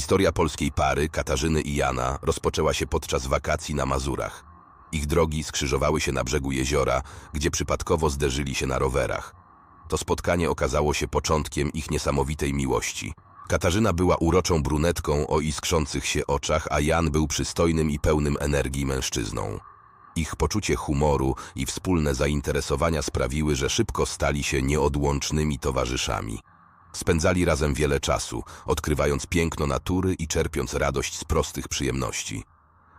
Historia polskiej pary, Katarzyny i Jana, rozpoczęła się podczas wakacji na Mazurach. Ich drogi skrzyżowały się na brzegu jeziora, gdzie przypadkowo zderzyli się na rowerach. To spotkanie okazało się początkiem ich niesamowitej miłości. Katarzyna była uroczą brunetką o iskrzących się oczach, a Jan był przystojnym i pełnym energii mężczyzną. Ich poczucie humoru i wspólne zainteresowania sprawiły, że szybko stali się nieodłącznymi towarzyszami. Spędzali razem wiele czasu, odkrywając piękno natury i czerpiąc radość z prostych przyjemności.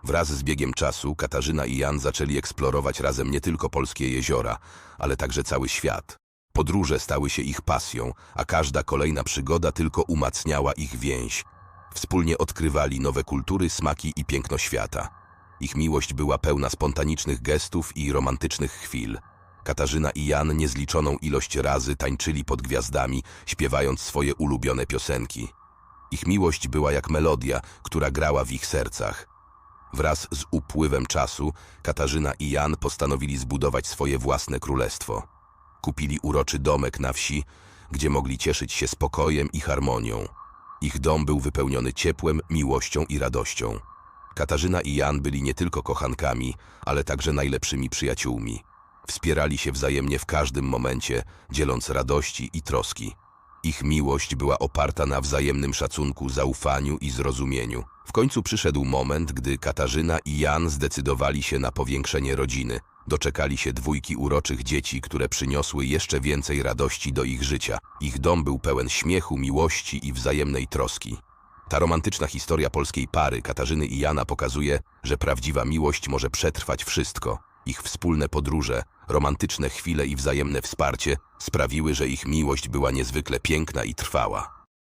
Wraz z biegiem czasu Katarzyna i Jan zaczęli eksplorować razem nie tylko polskie jeziora, ale także cały świat. Podróże stały się ich pasją, a każda kolejna przygoda tylko umacniała ich więź. Wspólnie odkrywali nowe kultury, smaki i piękno świata. Ich miłość była pełna spontanicznych gestów i romantycznych chwil. Katarzyna i Jan niezliczoną ilość razy tańczyli pod gwiazdami, śpiewając swoje ulubione piosenki. Ich miłość była jak melodia, która grała w ich sercach. Wraz z upływem czasu Katarzyna i Jan postanowili zbudować swoje własne królestwo. Kupili uroczy domek na wsi, gdzie mogli cieszyć się spokojem i harmonią. Ich dom był wypełniony ciepłem, miłością i radością. Katarzyna i Jan byli nie tylko kochankami, ale także najlepszymi przyjaciółmi. Wspierali się wzajemnie w każdym momencie, dzieląc radości i troski. Ich miłość była oparta na wzajemnym szacunku, zaufaniu i zrozumieniu. W końcu przyszedł moment, gdy Katarzyna i Jan zdecydowali się na powiększenie rodziny. Doczekali się dwójki uroczych dzieci, które przyniosły jeszcze więcej radości do ich życia. Ich dom był pełen śmiechu, miłości i wzajemnej troski. Ta romantyczna historia polskiej pary Katarzyny i Jana pokazuje, że prawdziwa miłość może przetrwać wszystko. Ich wspólne podróże, romantyczne chwile i wzajemne wsparcie sprawiły, że ich miłość była niezwykle piękna i trwała.